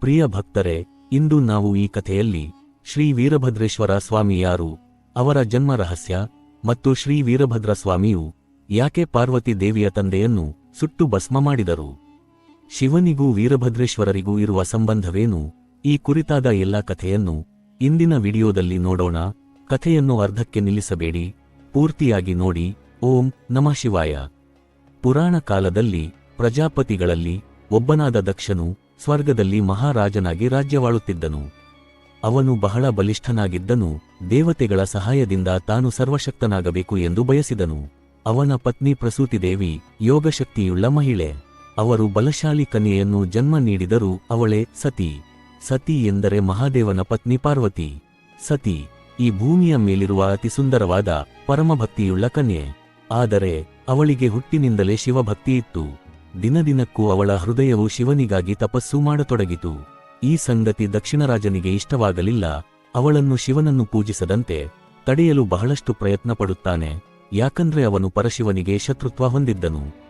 ಪ್ರಿಯ ಭಕ್ತರೇ, ಇಂದು ನಾವು ಈ ಕಥೆಯಲ್ಲಿ ಶ್ರೀ ವೀರಭದ್ರೇಶ್ವರ ಸ್ವಾಮಿ ಯಾರು ಅವರ ಜನ್ಮ ರಹಸ್ಯ ಮತ್ತು ಶ್ರೀ ವೀರಭದ್ರ ಸ್ವಾಮಿಯು ಯಾಕೆ ಪಾರ್ವತಿ ದೇವಿಯ ತಂದೆಯನ್ನು ಸುಟ್ಟು ಭಸ್ಮ ಮಾಡಿದರು? ಶಿವನಿಗೂ ವೀರಭದ್ರೇಶ್ವರರಿಗೂ ಇರುವ ಸಂಬಂಧವೇನು? ಈ ಕುರಿತಾದ ಎಲ್ಲ ಕಥೆಯನ್ನು ಇಂದಿನ ವಿಡಿಯೋದಲ್ಲಿ ನೋಡೋಣ. ಕಥೆಯನ್ನು ಅರ್ಧಕ್ಕೆ ನಿಲ್ಲಿಸಬೇಡಿ. ಪೂರ್ತಿಯಾಗಿ ನೋಡಿ. ಓಂ ನಮಃ ಶಿವಾಯ. ಪುರಾಣ ಕಾಲದಲ್ಲಿ ಪ್ರಜಾಪತಿಗಳಲ್ಲಿ ಒಬ್ಬನಾದ ದಕ್ಷನು ಸ್ವರ್ಗದಲ್ಲಿ ಮಹಾರಾಜನಾಗಿ ರಾಜ್ಯವಾಳುತ್ತಿದ್ದನು. ಅವನು ಬಹಳ ಬಲಿಷ್ಠನಾಗಿದ್ದನು, ದೇವತೆಗಳ ಸಹಾಯದಿಂದ ತಾನು ಸರ್ವಶಕ್ತನಾಗಬೇಕು ಎಂದು ಬಯಸಿದನು. ಅವನ ಪತ್ನಿ ಪ್ರಸೂತಿದೇವಿ ಯೋಗಶಕ್ತಿಯುಳ್ಳ ಮಹಿಳೆ. ಅವರು ಬಲಶಾಲಿ ಕನ್ಯೆಯನ್ನು ಜನ್ಮ ನೀಡಿದರು ಅವಳೇ ಸತಿ. ಸತಿ ಎಂದರೆ ಮಹಾದೇವನ ಪತ್ನಿ ಪಾರ್ವತಿ. ಸತಿ, ಈ ಭೂಮಿಯ ಮೇಲಿರುವ ಅತಿ ಸುಂದರವಾದ ಪರಮಭಕ್ತಿಯುಳ್ಳ ಕನ್ಯೆ. ಆದರೆ, ಅವಳಿಗೆ ಹುಟ್ಟಿನಿಂದಲೇ ಶಿವಭಕ್ತಿ ಇತ್ತು. ದಿನದಿನಕ್ಕೂ ಅವಳ ಹೃದಯವು ಶಿವನಿಗಾಗಿ ತಪಸ್ಸು ಮಾಡತೊಡಗಿತು. ಈ ಸಂಗತಿ ದಕ್ಷಿಣರಾಜನಿಗೆ ಇಷ್ಟವಾಗಲಿಲ್ಲ. ಅವಳನ್ನು ಶಿವನನ್ನು ಪೂಜಿಸದಂತೆ ತಡೆಯಲು ಬಹಳಷ್ಟು ಪ್ರಯತ್ನ ಪಡುತ್ತಾನೆ. ಯಾಕಂದ್ರೆ ಅವನು ಪರಶಿವನಿಗೆ ಶತ್ರುತ್ವ ಹೊಂದಿದ್ದನು.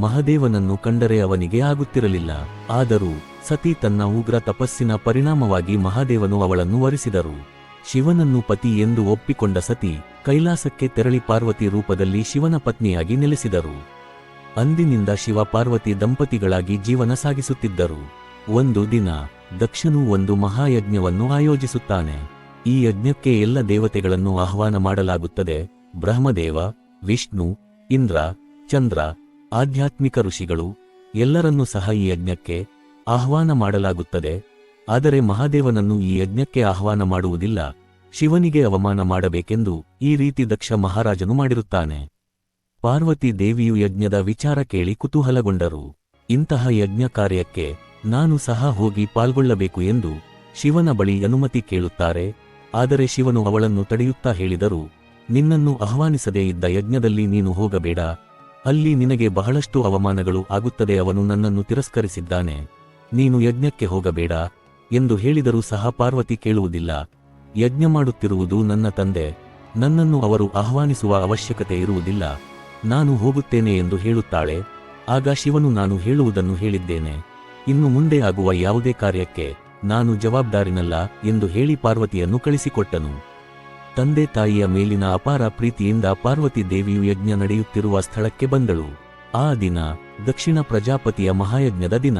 ಮಹದೇವನನ್ನು ಕಂಡರೆ ಅವನಿಗೆ ಆಗುತ್ತಿರಲಿಲ್ಲ. ಆದರೂ ಸತಿ ತನ್ನ ಉಗ್ರ ತಪಸ್ಸಿನ ಪರಿಣಾಮವಾಗಿ ಮಹಾದೇವನು ಅವಳನ್ನು ವರಿಸಿದರು. ಶಿವನನ್ನು ಪತಿ ಎಂದು ಒಪ್ಪಿಕೊಂಡ ಸತಿ ಕೈಲಾಸಕ್ಕೆ ತೆರಳಿ ಪಾರ್ವತಿ ರೂಪದಲ್ಲಿ ಶಿವನ ಪತ್ನಿಯಾಗಿ ನೆಲೆಸಿದರು. ಅಂದಿನಿಂದ ಶಿವ ಪಾರ್ವತಿ ದಂಪತಿಗಳಾಗಿ ಜೀವನ ಸಾಗಿಸುತ್ತಿದ್ದರು. ಒಂದು ದಿನ, ದಕ್ಷನು ಒಂದು ಮಹಾಯಜ್ಞವನ್ನು ಆಯೋಜಿಸುತ್ತಾನೆ. ಈ ಯಜ್ಞಕ್ಕೆ ಎಲ್ಲ ದೇವತೆಗಳನ್ನು ಆಹ್ವಾನ ಮಾಡಲಾಗುತ್ತದೆ. ಬ್ರಹ್ಮದೇವ, ವಿಷ್ಣು, ಇಂದ್ರ, ಚಂದ್ರ, ಆಧ್ಯಾತ್ಮಿಕ ಋಷಿಗಳು, ಎಲ್ಲರನ್ನೂ ಸಹ ಈ ಯಜ್ಞಕ್ಕೆ ಆಹ್ವಾನ ಮಾಡಲಾಗುತ್ತದೆ. ಆದರೆ ಮಹಾದೇವನನ್ನು ಈ ಯಜ್ಞಕ್ಕೆ ಆಹ್ವಾನ ಮಾಡುವುದಿಲ್ಲ. ಶಿವನಿಗೆ ಅವಮಾನ ಮಾಡಬೇಕೆಂದು ಈ ರೀತಿ ದಕ್ಷ ಮಹಾರಾಜನು ಮಾಡಿರುತ್ತಾನೆ. ಪಾರ್ವತಿ ದೇವಿಯು ಯಜ್ಞದ ವಿಚಾರ ಕೇಳಿ ಕುತೂಹಲಗೊಂಡರು. ಇಂತಹ ಯಜ್ಞ ಕಾರ್ಯಕ್ಕೆ ನಾನು ಸಹ ಹೋಗಿ ಪಾಲ್ಗೊಳ್ಳಬೇಕು ಎಂದು ಶಿವನ ಬಳಿ ಅನುಮತಿ ಕೇಳುತ್ತಾರೆ. ಆದರೆ ಶಿವನು ಅವಳನ್ನು ತಡೆಯುತ್ತಾ ಹೇಳಿದರು, ನಿನ್ನನ್ನು ಆಹ್ವಾನಿಸದೇ ಇದ್ದ ಯಜ್ಞದಲ್ಲಿ ನೀನು ಹೋಗಬೇಡ. ಅಲ್ಲಿ ನಿನಗೆ ಬಹಳಷ್ಟು ಅವಮಾನಗಳು ಆಗುತ್ತದೆ, ಅವನು ನನ್ನನ್ನು ತಿರಸ್ಕರಿಸಿದ್ದಾನೆ. ನೀನು ಯಜ್ಞಕ್ಕೆ ಹೋಗಬೇಡ ಎಂದು ಹೇಳಿದರೂ ಸಹ ಪಾರ್ವತಿ ಕೇಳುವುದಿಲ್ಲ. ಯಜ್ಞ ಮಾಡುತ್ತಿರುವುದು ನನ್ನ ತಂದೆ, ನನ್ನನ್ನು ಅವರು ಆಹ್ವಾನಿಸುವ ಅವಶ್ಯಕತೆ ಇರುವುದಿಲ್ಲ. ನಾನು ಹೋಗುತ್ತೇನೆ ಎಂದು ಹೇಳುತ್ತಾಳೆ, ಆಗ ಶಿವನು ನಾನು ಹೇಳುವುದನ್ನು ಹೇಳಿದ್ದೇನೆ. ಇನ್ನು ಮುಂದೆ ಆಗುವ ಯಾವುದೇ ಕಾರ್ಯಕ್ಕೆ ನಾನು ಜವಾಬ್ದಾರಿನಲ್ಲ ಎಂದು ಹೇಳಿ ಪಾರ್ವತಿಯನ್ನು ಕಳಿಸಿಕೊಟ್ಟನು. ತಂದೆ ತಾಯಿಯ ಮೇಲಿನ ಅಪಾರ ಪ್ರೀತಿಯಿಂದ ಪಾರ್ವತಿ ದೇವಿಯು ಯಜ್ಞ ನಡೆಯುತ್ತಿರುವ ಸ್ಥಳಕ್ಕೆ ಬಂದಳು. ಆ ದಿನ ದಕ್ಷಿಣ ಪ್ರಜಾಪತಿಯ ಮಹಾಯಜ್ಞದ ದಿನ.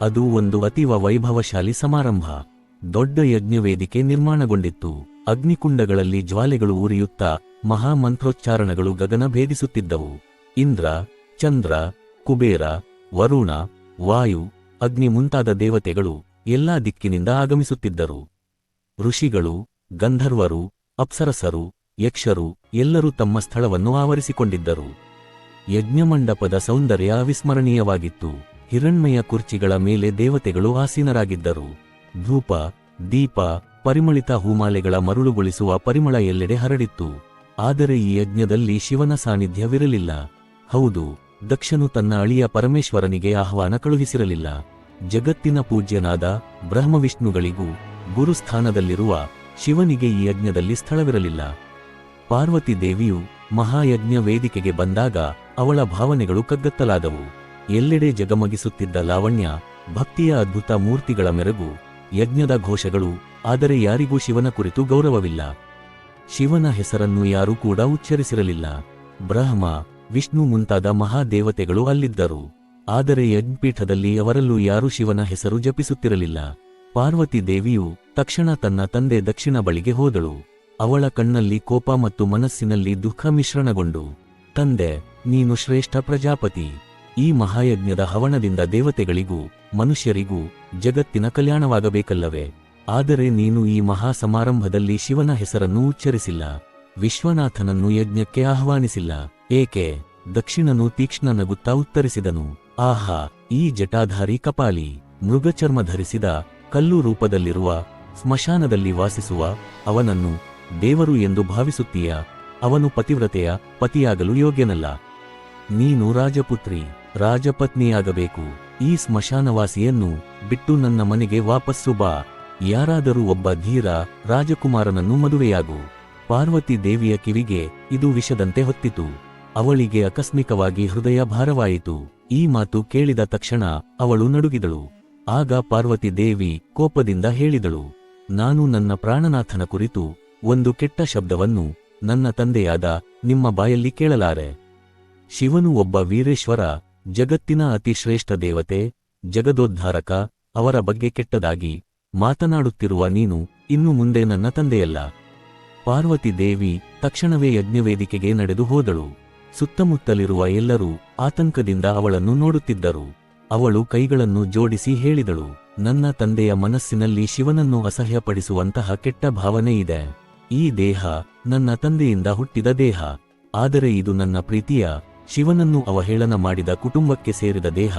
ಅದು ಒಂದು ಅತೀವ ವೈಭವಶಾಲಿ ಸಮಾರಂಭ. ದೊಡ್ಡ ಯಜ್ಞವೇದಿಕೆ ನಿರ್ಮಾಣಗೊಂಡಿತ್ತು. ಅಗ್ನಿಕುಂಡಗಳಲ್ಲಿ ಜ್ವಾಲೆಗಳು ಉರಿಯುತ್ತಾ ಮಹಾಮಂತ್ರೋಚ್ಚಾರಣಗಳು ಗಗನ ಭೇದಿಸುತ್ತಿದ್ದವು. ಇಂದ್ರ, ಚಂದ್ರ, ಕುಬೇರ, ವರುಣ, ವಾಯು, ಅಗ್ನಿ ಮುಂತಾದ ದೇವತೆಗಳು ಎಲ್ಲಾ ದಿಕ್ಕಿನಿಂದ ಆಗಮಿಸುತ್ತಿದ್ದರು. ಋಷಿಗಳು, ಗಂಧರ್ವರು, ಅಪ್ಸರಸರು, ಯಕ್ಷರು ಎಲ್ಲರೂ ತಮ್ಮ ಸ್ಥಳವನ್ನು ಆವರಿಸಿಕೊಂಡಿದ್ದರು. ಯಜ್ಞಮಂಡಪದ ಸೌಂದರ್ಯ ಅವಿಸ್ಮರಣೀಯವಾಗಿತ್ತು. ಹಿರಣ್ಮಯ ಕುರ್ಚಿಗಳ ಮೇಲೆ ದೇವತೆಗಳು ಆಸೀನರಾಗಿದ್ದರು. ಧೂಪ, ದೀಪ, ಪರಿಮಳಿತ ಹೂಮಾಲೆಗಳ ಮರುಳುಗೊಳಿಸುವ ಪರಿಮಳ ಎಲ್ಲೆಡೆ ಹರಡಿತ್ತು. ಆದರೆ ಈ ಯಜ್ಞದಲ್ಲಿ ಶಿವನ ಸಾನ್ನಿಧ್ಯವಿರಲಿಲ್ಲ. ಹೌದು, ದಕ್ಷನು ತನ್ನ ಅಳಿಯ ಪರಮೇಶ್ವರನಿಗೆ ಆಹ್ವಾನ ಕಳುಹಿಸಿರಲಿಲ್ಲ. ಜಗತ್ತಿನ ಪೂಜ್ಯನಾದ ಬ್ರಹ್ಮವಿಷ್ಣುಗಳಿಗೂ ಗುರುಸ್ಥಾನದಲ್ಲಿರುವ ಶಿವನಿಗೆ ಈ ಯಜ್ಞದಲ್ಲಿ ಸ್ಥಳವಿರಲಿಲ್ಲ. ಪಾರ್ವತಿ ದೇವಿಯು ಮಹಾಯಜ್ಞ ವೇದಿಕೆಗೆ ಬಂದಾಗ ಅವಳ ಭಾವನೆಗಳು ಕಗ್ಗತ್ತಲಾದವು. ಎಲ್ಲೆಡೆ ಜಗಮಗಿಸುತ್ತಿದ್ದ ಲಾವಣ್ಯ ಭಕ್ತಿಯ ಅದ್ಭುತ ಮೂರ್ತಿಗಳ ಮೆರಗು, ಯಜ್ಞದ ಘೋಷಗಳು, ಆದರೆ ಯಾರಿಗೂ ಶಿವನ ಕುರಿತು ಗೌರವವಿಲ್ಲ. ಶಿವನ ಹೆಸರನ್ನು ಯಾರೂ ಕೂಡ ಉಚ್ಚರಿಸಿರಲಿಲ್ಲ. ಬ್ರಹ್ಮ, ವಿಷ್ಣು ಮುಂತಾದ ಮಹಾದೇವತೆಗಳು ಅಲ್ಲಿದ್ದರು. ಆದರೆ ಯಜ್ಞಪೀಠದಲ್ಲಿ ಅವರಲ್ಲೂ ಯಾರೂ ಶಿವನ ಹೆಸರು ಜಪಿಸುತ್ತಿರಲಿಲ್ಲ. ಪಾರ್ವತಿ ದೇವಿಯು ತಕ್ಷಣ ತನ್ನ ತಂದೆ ದಕ್ಷಿಣ ಬಳಿಗೆ ಹೋದಳು. ಅವಳ ಕಣ್ಣಲ್ಲಿ ಕೋಪ ಮತ್ತು ಮನಸ್ಸಿನಲ್ಲಿ ದುಃಖ ಮಿಶ್ರಣಗೊಂಡು, ತಂದೆ, ನೀನು ಶ್ರೇಷ್ಠ ಪ್ರಜಾಪತಿ. ಈ ಮಹಾಯಜ್ಞದ ಹವಣದಿಂದ ದೇವತೆಗಳಿಗೂ, ಮನುಷ್ಯರಿಗೂ, ಜಗತ್ತಿನ ಕಲ್ಯಾಣವಾಗಬೇಕಲ್ಲವೇ? ಆದರೆ ನೀನು ಈ ಮಹಾ ಸಮಾರಂಭದಲ್ಲಿ ಶಿವನ ಹೆಸರನ್ನು ಉಚ್ಚರಿಸಿಲ್ಲ, ವಿಶ್ವನಾಥನನ್ನು ಯಜ್ಞಕ್ಕೆ ಆಹ್ವಾನಿಸಿಲ್ಲ, ಏಕೆ? ದಕ್ಷಿಣನು ತೀಕ್ಷ್ಣ ನಗುತ್ತಾ ಉತ್ತರಿಸಿದನು, ಆಹಾ, ಈ ಜಟಾಧಾರಿ ಕಪಾಲಿ, ಮೃಗಚರ್ಮ ಧರಿಸಿದ ಕಲ್ಲು ರೂಪದಲ್ಲಿರುವ ಸ್ಮಶಾನದಲ್ಲಿ ವಾಸಿಸುವ ಅವನನ್ನು ದೇವರು ಎಂದು ಭಾವಿಸುತ್ತೀಯ? ಅವನು ಪತಿವ್ರತೆಯ ಪತಿಯಾಗಲು ಯೋಗ್ಯನಲ್ಲ. ನೀನು ರಾಜಪುತ್ರಿ, ರಾಜಪತ್ನಿಯಾಗಬೇಕು, ಈ ಸ್ಮಶಾನವಾಸಿಯನ್ನು ಬಿಟ್ಟು ನನ್ನ ಮನೆಗೆ ವಾಪಸ್ಸು ಬಾ. ಯಾರಾದರೂ ಒಬ್ಬ ಧೀರ ರಾಜಕುಮಾರನನ್ನು ಮದುವೆಯಾಗು. ಪಾರ್ವತಿ ದೇವಿಯ ಕಿವಿಗೆ ಇದು ವಿಷದಂತೆ ಹೊತ್ತಿತು. ಅವಳಿಗೆ ಆಕಸ್ಮಿಕವಾಗಿ ಹೃದಯ ಭಾರವಾಯಿತು. ಈ ಮಾತು ಕೇಳಿದ ತಕ್ಷಣ ಅವಳು ನಡುಗಿದಳು. ಆಗ ಪಾರ್ವತಿ ದೇವಿ ಕೋಪದಿಂದ ಹೇಳಿದಳು, ನಾನು ನನ್ನ ಪ್ರಾಣನಾಥನ ಕುರಿತು ಒಂದು ಕೆಟ್ಟ ಶಬ್ದವನ್ನು ನನ್ನ ತಂದೆಯಾದ ನಿಮ್ಮ ಬಾಯಲ್ಲಿ ಕೇಳಲಾರೆ. ಶಿವನು ಒಬ್ಬ ವೀರೇಶ್ವರ, ಜಗತ್ತಿನ ಅತಿ ಶ್ರೇಷ್ಠ ದೇವತೆ, ಜಗದೋದ್ಧಾರಕ, ಅವರ ಬಗ್ಗೆ ಕೆಟ್ಟದಾಗಿ ಮಾತನಾಡುತ್ತಿರುವ ನೀನು ಇನ್ನು ಮುಂದೆ ನನ್ನ ತಂದೆಯಲ್ಲ. ಪಾರ್ವತಿ ದೇವಿ ತಕ್ಷಣವೇ ಯಜ್ಞವೇದಿಕೆಗೆ ನಡೆದು ಹೋದಳು. ಸುತ್ತಮುತ್ತಲಿರುವ ಎಲ್ಲರೂ ಆತಂಕದಿಂದ ಅವಳನ್ನು ನೋಡುತ್ತಿದ್ದರು. ಅವಳು ಕೈಗಳನ್ನು ಜೋಡಿಸಿ ಹೇಳಿದಳು, ನನ್ನ ತಂದೆಯ ಮನಸ್ಸಿನಲ್ಲಿ ಶಿವನನ್ನು ಅಸಹ್ಯಪಡಿಸುವಂತಹ ಕೆಟ್ಟ ಭಾವನೆ ಇದೆ. ಈ ದೇಹ ನನ್ನ ತಂದೆಯಿಂದ ಹುಟ್ಟಿದ ದೇಹ. ಆದರೆ ಇದು ನನ್ನ ಪ್ರೀತಿಯ, ಶಿವನನ್ನು ಅವಹೇಳನ ಮಾಡಿದ ಕುಟುಂಬಕ್ಕೆ ಸೇರಿದ ದೇಹ.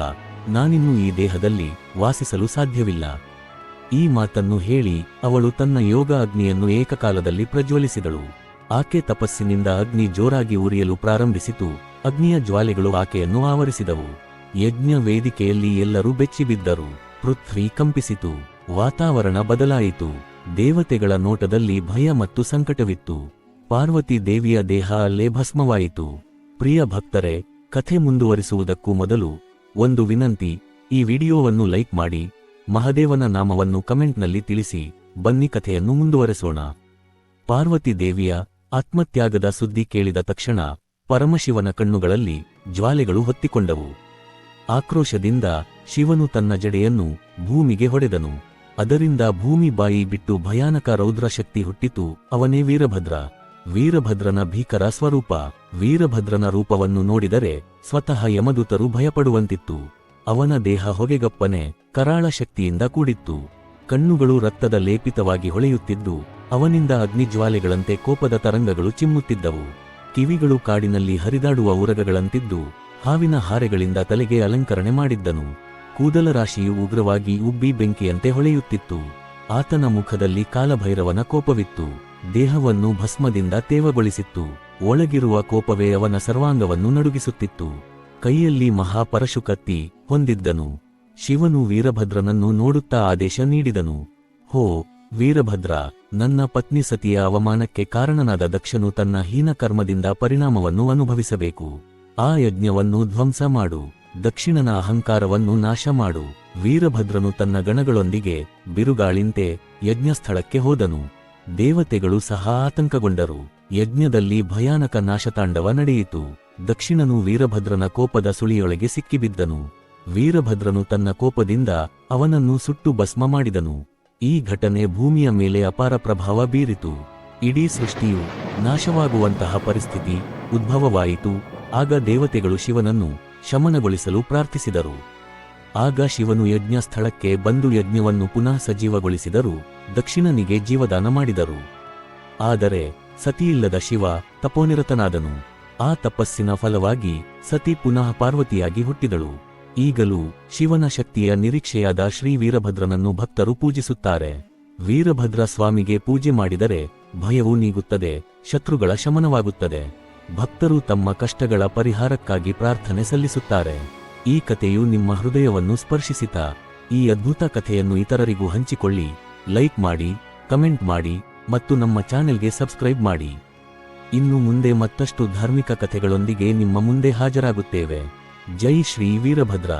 ನಾನಿನ್ನೂ ಈ ದೇಹದಲ್ಲಿ ವಾಸಿಸಲು ಸಾಧ್ಯವಿಲ್ಲ. ಈ ಮಾತನ್ನು ಹೇಳಿ ಅವಳು ತನ್ನ ಯೋಗ ಅಗ್ನಿಯನ್ನು ಏಕಕಾಲದಲ್ಲಿ ಪ್ರಜ್ವಲಿಸಿದಳು. ಆಕೆ ತಪಸ್ಸಿನಿಂದ ಅಗ್ನಿ ಜೋರಾಗಿ ಉರಿಯಲು ಪ್ರಾರಂಭಿಸಿತು. ಅಗ್ನಿಯ ಜ್ವಾಲೆಗಳು ಆಕೆಯನ್ನು ಆವರಿಸಿದವು. ಯಜ್ಞ ವೇದಿಕೆಯಲ್ಲಿ ಎಲ್ಲರೂ ಬೆಚ್ಚಿಬಿದ್ದರು. ಪೃಥ್ವಿ ಕಂಪಿಸಿತು. ವಾತಾವರಣ ಬದಲಾಯಿತು. ದೇವತೆಗಳ ನೋಟದಲ್ಲಿ ಭಯ ಮತ್ತು ಸಂಕಟವಿತ್ತು. ಪಾರ್ವತಿ ದೇವಿಯ ದೇಹ ಅಲ್ಲೇ ಭಸ್ಮವಾಯಿತು. ಪ್ರಿಯ ಭಕ್ತರೆ, ಕಥೆ ಮುಂದುವರಿಸುವುದಕ್ಕೂ ಮೊದಲು ಒಂದು ವಿನಂತಿ, ಈ ವಿಡಿಯೋವನ್ನು ಲೈಕ್ ಮಾಡಿ ಮಹದೇವನ ನಾಮವನ್ನು ಕಮೆಂಟ್ನಲ್ಲಿ ತಿಳಿಸಿ, ಬನ್ನಿ ಕಥೆಯನ್ನು ಮುಂದುವರೆಸೋಣ. ಪಾರ್ವತಿ ದೇವಿಯ ಆತ್ಮತ್ಯಾಗದ ಸುದ್ದಿ ಕೇಳಿದ ತಕ್ಷಣ ಪರಮಶಿವನ ಕಣ್ಣುಗಳಲ್ಲಿ ಜ್ವಾಲೆಗಳು ಹೊತ್ತಿಕೊಂಡವು. ಆಕ್ರೋಶದಿಂದ ಶಿವನು ತನ್ನ ಜಡೆಯನ್ನು ಭೂಮಿಗೆ ಹೊಡೆದನು. ಅದರಿಂದ ಭೂಮಿ ಬಾಯಿ ಬಿಟ್ಟು ಭಯಾನಕ ರೌದ್ರಶಕ್ತಿ ಹುಟ್ಟಿತು. ಅವನೇ ವೀರಭದ್ರ. ವೀರಭದ್ರನ ಭೀಕರ ಸ್ವರೂಪ. ವೀರಭದ್ರನ ರೂಪವನ್ನು ನೋಡಿದರೆ ಸ್ವತಃ ಯಮದೂತರು ಭಯಪಡುವಂತಿತ್ತು. ಅವನ ದೇಹ ಹೊಗೆಗಪ್ಪನೆ ಕರಾಳ ಶಕ್ತಿಯಿಂದ ಕೂಡಿತ್ತು. ಕಣ್ಣುಗಳು ರಕ್ತದ ಲೇಪಿತವಾಗಿ ಹೊಳೆಯುತ್ತಿದ್ದು, ಅವನಿಂದ ಅಗ್ನಿಜ್ವಾಲೆಗಳಂತೆ ಕೋಪದ ತರಂಗಗಳು ಚಿಮ್ಮುತ್ತಿದ್ದವು. ಕಿವಿಗಳು ಕಾಡಿನಲ್ಲಿ ಹರಿದಾಡುವ ಉರಗಗಳಂತಿದ್ದು, ಹಾವಿನ ಹಾರೆಗಳಿಂದ ತಲೆಗೆ ಅಲಂಕರಣೆ ಮಾಡಿದ್ದನು. ಕೂದಲ ರಾಶಿಯು ಉಗ್ರವಾಗಿ ಉಬ್ಬಿ ಬೆಂಕಿಯಂತೆ ಹೊಳೆಯುತ್ತಿತ್ತು. ಆತನ ಮುಖದಲ್ಲಿ ಕಾಲಭೈರವನ ಕೋಪವಿತ್ತು. ದೇಹವನ್ನು ಭಸ್ಮದಿಂದ ತೇವಗೊಳಿಸಿತ್ತು. ಒಳಗಿರುವ ಕೋಪವೇ ಅವನ ಸರ್ವಾಂಗವನ್ನು ನಡುಗಿಸುತ್ತಿತ್ತು. ಕೈಯಲ್ಲಿ ಮಹಾಪರಶು ಕತ್ತಿ ಹೊಂದಿದ್ದನು. ಶಿವನು ವೀರಭದ್ರನನ್ನು ನೋಡುತ್ತಾ ಆದೇಶ ನೀಡಿದನು. ಹೋ, ವೀರಭದ್ರ, ನನ್ನ ಪತ್ನಿ ಸತಿಯ ಅವಮಾನಕ್ಕೆ ಕಾರಣನಾದ ದಕ್ಷನು ತನ್ನ ಹೀನ ಕರ್ಮದಿಂದ ಪರಿಣಾಮವನ್ನು ಅನುಭವಿಸಬೇಕು. ಆ ಯಜ್ಞವನ್ನು ಧ್ವಂಸ ಮಾಡು, ದಕ್ಷಿಣನ ಅಹಂಕಾರವನ್ನು ನಾಶ ಮಾಡು. ವೀರಭದ್ರನು ತನ್ನ ಗಣಗಳೊಂದಿಗೆ ಬಿರುಗಾಳಿಂತೆ ಯಜ್ಞಸ್ಥಳಕ್ಕೆ ಹೋದನು. ದೇವತೆಗಳು ಸಹ ಆತಂಕಗೊಂಡರು. ಯಜ್ಞದಲ್ಲಿ ಭಯಾನಕ ನಾಶತಾಂಡವ ನಡೆಯಿತು. ದಕ್ಷಿಣನು ವೀರಭದ್ರನ ಕೋಪದ ಸುಳಿಯೊಳಗೆ ಸಿಕ್ಕಿಬಿದ್ದನು. ವೀರಭದ್ರನು ತನ್ನ ಕೋಪದಿಂದ ಅವನನ್ನು ಸುಟ್ಟು ಭಸ್ಮ ಮಾಡಿದನು. ಈ ಘಟನೆ ಭೂಮಿಯ ಮೇಲೆ ಅಪಾರ ಪ್ರಭಾವ ಬೀರಿತು. ಇಡೀ ಸೃಷ್ಟಿಯು ನಾಶವಾಗುವಂತಹ ಪರಿಸ್ಥಿತಿ ಉದ್ಭವವಾಯಿತು. ಆಗ ದೇವತೆಗಳು ಶಿವನನ್ನು ಶಮನಗೊಳಿಸಲು ಪ್ರಾರ್ಥಿಸಿದರು. ಆಗ ಶಿವನು ಯಜ್ಞ ಸ್ಥಳಕ್ಕೆ ಬಂದು ಯಜ್ಞವನ್ನು ಪುನಃ ಸಜೀವಗೊಳಿಸಿದರು ದಕ್ಷಿಣನಿಗೆ ಜೀವದಾನ ಮಾಡಿದರು. ಆದರೆ ಸತಿಯಿಲ್ಲದ ಶಿವ ತಪೋನಿರತನಾದನು. ಆ ತಪಸ್ಸಿನ ಫಲವಾಗಿ ಸತಿ ಪುನಃ ಪಾರ್ವತಿಯಾಗಿ ಹುಟ್ಟಿದಳು. ಈಗಲೂ ಶಿವನ ಶಕ್ತಿಯ ನಿರೀಕ್ಷೆಯಾದ ಶ್ರೀ ವೀರಭದ್ರನನ್ನು ಭಕ್ತರು ಪೂಜಿಸುತ್ತಾರೆ. ವೀರಭದ್ರ ಸ್ವಾಮಿಗೆ ಪೂಜೆ ಮಾಡಿದರೆ ಭಯವು ನೀಗುತ್ತದೆ, ಶತ್ರುಗಳ ಶಮನವಾಗುತ್ತದೆ. ಭಕ್ತರು ತಮ್ಮ ಕಷ್ಟಗಳ ಪರಿಹಾರಕ್ಕಾಗಿ ಪ್ರಾರ್ಥನೆ ಸಲ್ಲಿಸುತ್ತಾರೆ. ಈ ಕಥೆಯು ನಿಮ್ಮ ಹೃದಯವನ್ನು ಸ್ಪರ್ಶಿಸಿತ. ಈ ಅದ್ಭುತ ಕಥೆಯನ್ನು ಇತರರಿಗೂ ಹಂಚಿಕೊಳ್ಳಿ, ಲೈಕ್ ಮಾಡಿ, ಕಮೆಂಟ್ ಮಾಡಿ ಮತ್ತು ನಮ್ಮ ಚಾನೆಲ್ಗೆ ಸಬ್ಸ್ಕ್ರೈಬ್ ಮಾಡಿ. ಇನ್ನು ಮುಂದೆ ಮತ್ತಷ್ಟು ಧಾರ್ಮಿಕ ಕಥೆಗಳೊಂದಿಗೆ ನಿಮ್ಮ ಮುಂದೆ ಹಾಜರಾಗುತ್ತೇವೆ. ಜೈ ಶ್ರೀ ವೀರಭದ್ರ.